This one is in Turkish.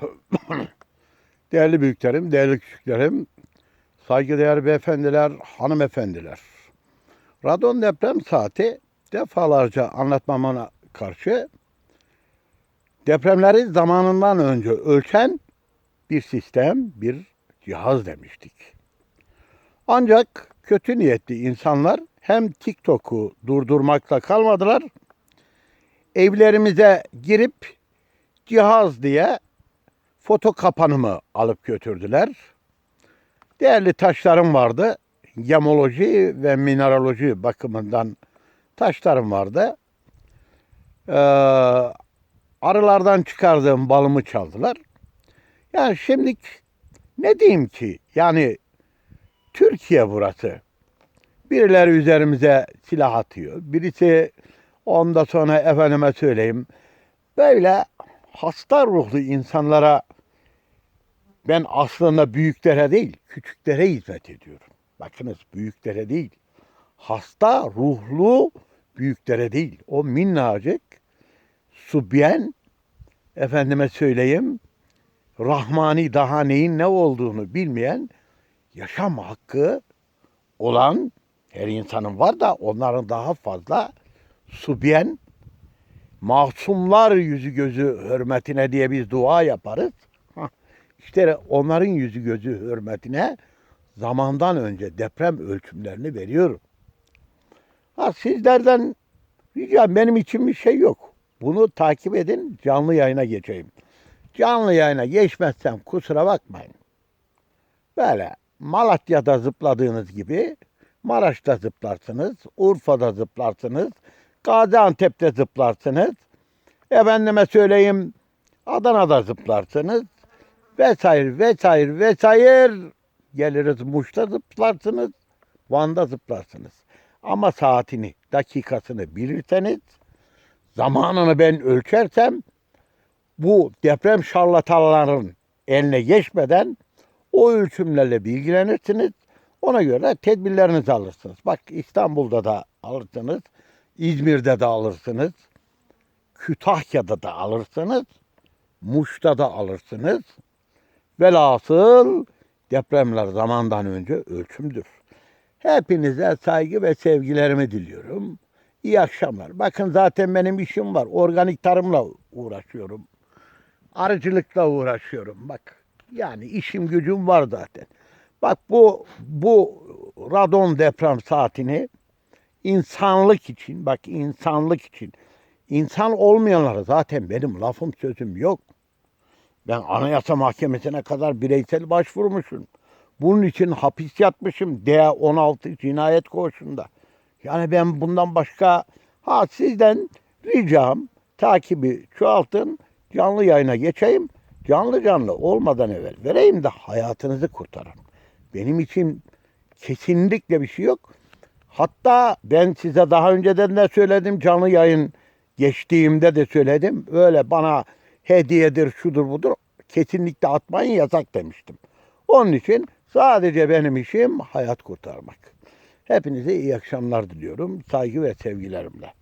Değerli büyüklerim, değerli küçüklerim, saygıdeğer beyefendiler, hanımefendiler. Radon deprem saati defalarca anlatmamana karşı depremleri zamanından önce ölçen bir sistem, bir cihaz demiştik. Ancak kötü niyetli insanlar hem TikTok'u durdurmakla kalmadılar, evlerimize girip cihaz diye foto kapanımı alıp götürdüler. Değerli taşlarım vardı. Gemoloji ve mineraloji bakımından taşlarım vardı. Ee, arılardan çıkardığım balımı çaldılar. Yani şimdi ne diyeyim ki? Yani Türkiye burası. Birileri üzerimize silah atıyor. Birisi ondan sonra efendime söyleyeyim böyle hasta ruhlu insanlara ben aslında büyüklere değil, küçüklere hizmet ediyorum. Bakınız büyüklere değil, hasta ruhlu büyüklere değil. O minnacık, subyen, efendime söyleyeyim, rahmani daha neyin ne olduğunu bilmeyen, yaşam hakkı olan her insanın var da onların daha fazla subyen, masumlar yüzü gözü hürmetine diye biz dua yaparız. İşte onların yüzü gözü hürmetine zamandan önce deprem ölçümlerini veriyorum. Ha, sizlerden ricam benim için bir şey yok. Bunu takip edin canlı yayına geçeyim. Canlı yayına geçmezsem kusura bakmayın. Böyle Malatya'da zıpladığınız gibi Maraş'ta zıplarsınız, Urfa'da zıplarsınız, Gaziantep'te zıplarsınız. Efendime söyleyeyim Adana'da zıplarsınız. Vesaire vesaire vesaire. Geliriz Muş'ta zıplarsınız. Van'da zıplarsınız. Ama saatini, dakikasını bilirseniz zamanını ben ölçersem bu deprem şarlatanların eline geçmeden o ölçümlerle bilgilenirsiniz. Ona göre tedbirlerinizi alırsınız. Bak İstanbul'da da alırsınız. İzmir'de de alırsınız. Kütahya'da da alırsınız. Muş'ta da alırsınız. Velhasıl depremler zamandan önce ölçümdür. Hepinize saygı ve sevgilerimi diliyorum. İyi akşamlar. Bakın zaten benim işim var. Organik tarımla uğraşıyorum. Arıcılıkla uğraşıyorum. Bak yani işim gücüm var zaten. Bak bu bu radon deprem saatini insanlık için bak insanlık için insan olmayanlara zaten benim lafım sözüm yok. Ben Anayasa Mahkemesi'ne kadar bireysel başvurmuşum. Bunun için hapis yatmışım D16 cinayet koğuşunda. Yani ben bundan başka ha sizden ricam takibi çoğaltın canlı yayına geçeyim. Canlı canlı olmadan evvel vereyim de hayatınızı kurtarın. Benim için kesinlikle bir şey yok. Hatta ben size daha önceden de söyledim canlı yayın geçtiğimde de söyledim. Öyle bana hediyedir şudur budur kesinlikle atmayın yasak demiştim. Onun için sadece benim işim hayat kurtarmak. Hepinize iyi akşamlar diliyorum. Saygı ve sevgilerimle.